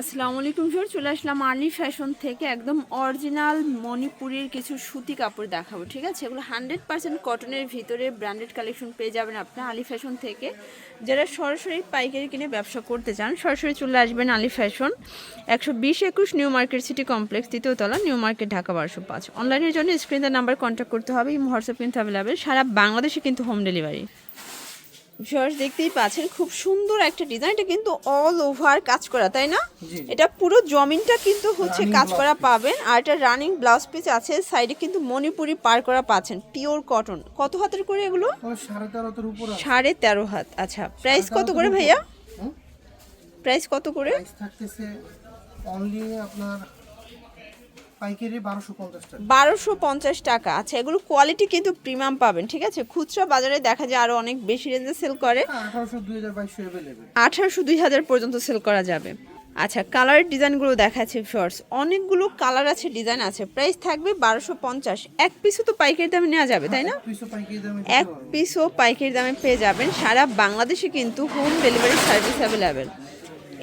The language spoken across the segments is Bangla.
আসসালামু আলাইকুম স্যার চলে আসলাম আলি ফ্যাশন থেকে একদম অরিজিনাল মণিপুরের কিছু সুতি কাপড় দেখাবো, ঠিক আছে? এগুলো হান্ড্রেড পার্সেন্ট কটনের ভিতরে ব্র্যান্ডেড কালেকশন পেয়ে যাবেন আপনি আলি ফ্যাশন থেকে। যারা সরাসরি পাইকারি কিনে ব্যবসা করতে চান, সরাসরি চলে আসবেন আলি ফ্যাশন। একশো বিশ একুশ নিউ মার্কেট সিটি কমপ্লেক্স তৃতীয়তলা নিউ মার্কেট, ঢাকা বারোশো পাঁচ। অনলাইনের জন্য স্ক্রিনের নাম্বার কন্ট্যাক্ট করতে হবে হোয়াটসঅ্যাপ কিন্তু অ্যাভেলেবেল সারা বাংলাদেশে কিন্তু হোম ডেলিভারি ভিউয়ার্স দেখতেই পাচ্ছেন খুব সুন্দর একটা ডিজাইন এটা কিন্তু অল ওভার কাজ করা তাই না? এটা পুরো জমিনটা কিন্তু হচ্ছে কাজ করা পাবেন আর এটা রানিং ব্লাউজ পিস আছে সাইডে কিন্তু মণিপুরি পার করা পাচ্ছেন পিওর কটন কত হাতের করে এগুলো? সাড়ে তেরো হাত আচ্ছা। প্রাইস কত করে ভাইয়া? প্রাইস কত করে? থাকতেছে অনলি আপনার পাইকারি বারোশো পঞ্চাশ টাকা। আচ্ছা এগুলো কোয়ালিটি কিন্তু প্রিমিয়াম পাবেন ঠিক আছে? খুচরা বাজারে দেখা যায় আরও অনেক বেশি রেঞ্জে সেল করে। আঠারোশো দুই হাজার বাইশশো অ্যাভেলেবেল আঠারোশো দুই হাজার পর্যন্ত সেল করা যাবে। আচ্ছা কালারের ডিজাইনগুলো দেখাচ্ছে শর্টস অনেকগুলো কালার আছে ডিজাইন আছে। প্রাইস থাকবে বারোশো পঞ্চাশ। এক পিসও তো পাইকারি দামে নেওয়া যাবে তাই না? এক পিসও পাইকারি দামে পেয়ে যাবেন। সারা বাংলাদেশে কিন্তু হোম ডেলিভারি সার্ভিস অ্যাভেলেবেল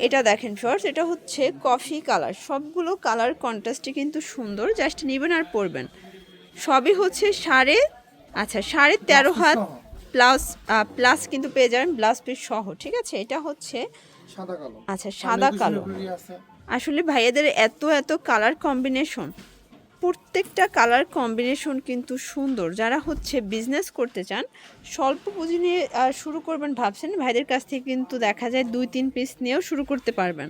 এটা দেখেন শর্টস এটা হচ্ছে কফি কালার সবগুলো কালার কন্ট্রাস্টে কিন্তু সুন্দর জাস্ট নেবেন আর পরবেন। সবই হচ্ছে সাড়ে আচ্ছা সাড়ে তেরো হাত প্লাস প্লাস কিন্তু পেয়ে যাবেন ব্লাউজ পিস সহ ঠিক আছে? এটা হচ্ছে আচ্ছা, সাদা কালো। আসলে ভাইয়াদের এত এত কালার কম্বিনেশন প্রত্যেকটা কালার কম্বিনেশন কিন্তু সুন্দর। যারা হচ্ছে বিজনেস করতে চান স্বল্প পুঁজি নিয়ে শুরু করবেন ভাবছেন ভাইদের কাছ থেকে কিন্তু দেখা যায় দুই তিন পিস নিয়েও শুরু করতে পারবেন।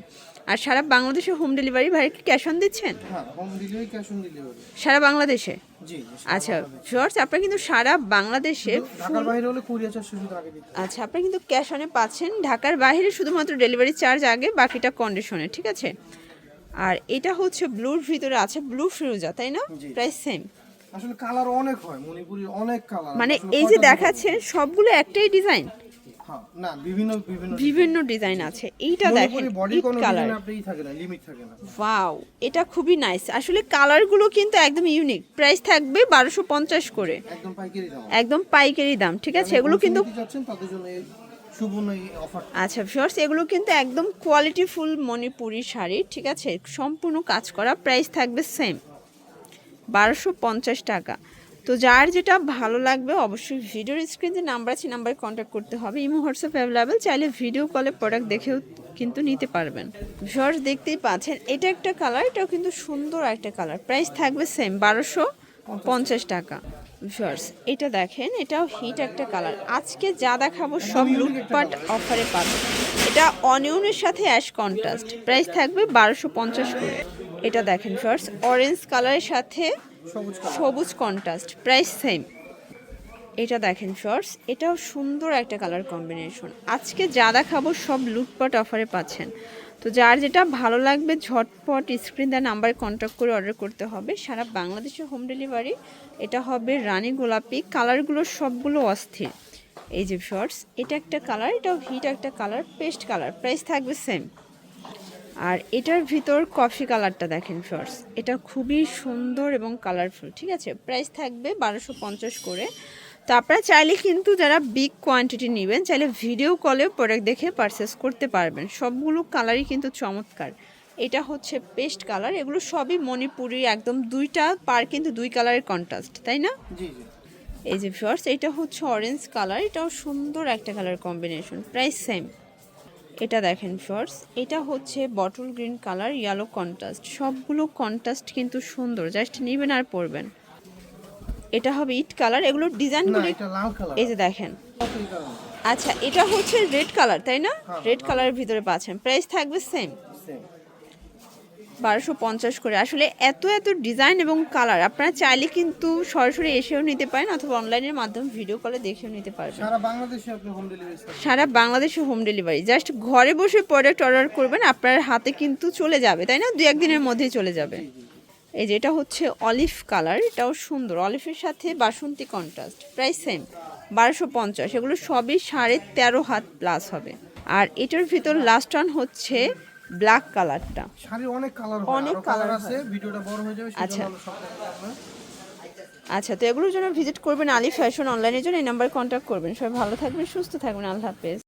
আর সারা বাংলাদেশে হোম ডেলিভারি ভাই কি ক্যাশ অন দিচ্ছেন? হ্যাঁ সারা বাংলাদেশে? আচ্ছা শর্টস আপনারা কিন্তু সারা বাংলাদেশে। আচ্ছা আপনারা কিন্তু ক্যাশ অনে পাচ্ছেন। ঢাকার বাইরে শুধুমাত্র ডেলিভারি চার্জ আগে বাকিটা কন্ডিশনে ঠিক আছে? আর এটা হচ্ছে ব্লুর ভিতরে আছে ব্লু ফিরোজা তাই না। প্রায় সেম আসলে কালার অনেক হয় মণিপুরের অনেক কালার মানে এই যে দেখাচ্ছে সবগুলো একটাই ডিজাইন হ্যাঁ না বিভিন্ন বিভিন্ন বিভিন্ন ডিজাইন আছে। এইটা দেখেন কালার থাকে না লিমিট থাকে না। ওয়াও এটা খুবই নাইস আসলে কালারগুলো কিন্তু একদম ইউনিক প্রাইস থাকবে বারোশো পঞ্চাশ করে। একদম পাইকারি দাম। একদম পাইকারি দাম ঠিক আছে? এগুলো কিন্তু তাদের জন্য আচ্ছা ভিউয়ার্স এগুলো কিন্তু একদম কোয়ালিটি ফুল মণিপুরি শাড়ি, ঠিক আছে? সম্পূর্ণ কাজ করা প্রাইস থাকবে সেম বারোশো পঞ্চাশ টাকা। তো যার যেটা ভালো লাগবে, অবশ্যই ভিডিওর স্ক্রিনে নাম্বার আছে নাম্বারে কন্ট্যাক্ট করতে হবে। ইমো, হোয়াটসঅ্যাপ অ্যাভেলেবেল চাইলে ভিডিও কলে প্রোডাক্ট দেখেও কিন্তু নিতে পারবেন। ভিউয়ার্স দেখতেই পাচ্ছেন, এটা একটা কালার এটাও কিন্তু সুন্দর একটা কালার প্রাইস থাকবে সেম বারোশো পঞ্চাশ টাকা। ভিউয়ার্স, এটা দেখেন, এটাও হিট একটা কালার। আজকে যা দেখাবো সব লুটপাট অফারে পাবেন এটা অনিয়নের সাথে অ্যাশ কন্ট্রাস্ট। প্রাইস থাকবে বারোশো পঞ্চাশ করে। এটা দেখেন ভিউয়ার্স, অরেঞ্জ কালারের সাথে সবুজ কন্ট্রাস্ট। প্রাইস সেম এটা দেখেন শর্টস এটাও সুন্দর একটা কালার কম্বিনেশন আজকে যা দেখাবো সব লুটপাট অফারে পাচ্ছেন। তো যার যেটা ভালো লাগবে, ঝটপট স্ক্রিন দেওয়া নাম্বারে কন্ট্যাক্ট করে অর্ডার করতে হবে। সারা বাংলাদেশে হোম ডেলিভারি এটা হবে রানী গোলাপি। কালারগুলো সবগুলো অস্থির। এই যে শর্টস এটা একটা কালার এটাও হিট একটা কালার পেস্ট কালার প্রাইস থাকবে সেম আর এটার ভিতর কফি কালারটা দেখেন শর্টস এটা খুবই সুন্দর এবং কালারফুল ঠিক আছে? প্রাইস থাকবে বারোশো পঞ্চাশ করে। তো আপনারা চাইলে কিন্তু যারা বিগ কোয়ান্টিটি নেবেন চাইলে ভিডিও কলেও প্রোডাক্ট দেখে পারচেস করতে পারবেন। সবগুলো কালারই কিন্তু চমৎকার। এটা হচ্ছে পেস্ট কালার এগুলো সবই মণিপুরি একদম দুইটা পার কিন্তু দুই কালারের কন্ট্রাস্ট তাই না? এই যে ফিওর্স এটা হচ্ছে অরেঞ্জ কালার এটাও সুন্দর একটা কালার কম্বিনেশন প্রাইস সেম এটা দেখেন ফিওর্স এটা হচ্ছে bottle green colour yellow contrast সবগুলো কন্ট্রাস্ট কিন্তু সুন্দর জাস্ট নেবেন আর পরবেন। এটা হবে ইট কালার এগুলোর ডিজাইন ডিজাইনগুলি এটা লাল কালার। এই যে দেখেন। আচ্ছা এটা হচ্ছে রেড কালার তাই না? হ্যাঁ, রেড কালারের ভিতরে পাচ্ছেন। প্রাইস থাকবে সেম বারোশো পঞ্চাশ করে। আসলে এত এত ডিজাইন এবং কালার আপনারা চাইলে কিন্তু সরাসরি এসেও নিতে পারেন অথবা অনলাইনের মাধ্যমে ভিডিও কলে দেখেও নিতে পারবেন। সারা বাংলাদেশে আপনি হোম ডেলিভারি সারা বাংলাদেশে হোম ডেলিভারি জাস্ট ঘরে বসে প্রোডাক্ট অর্ডার করবেন আপনার হাতে কিন্তু চলে যাবে তাই না? দু একদিনের মধ্যেই চলে যাবে। এই যে এটা হচ্ছে অলিভ কালার এটাও সুন্দর। অলিভের সাথে বাসন্তী কন্ট্রাস্ট প্রাইস সেম বারোশো পঞ্চাশ এগুলো সবই সাড়ে তেরো হাত প্লাস হবে। আর এটার ভিতর লাস্ট ওয়ান হচ্ছে ব্ল্যাক কালারটা অনেক কালার অনেক কালার আছে ভিডিওটা বড় হয়ে যাবে আচ্ছা। আচ্ছা তো এগুলোর জন্য ভিজিট করবেন আলি ফ্যাশন অনলাইনের জন্য এই নাম্বার কন্ট্যাক্ট করবেন। সবাই ভালো থাকবেন সুস্থ থাকবেন আল্লাহ হাফেজ।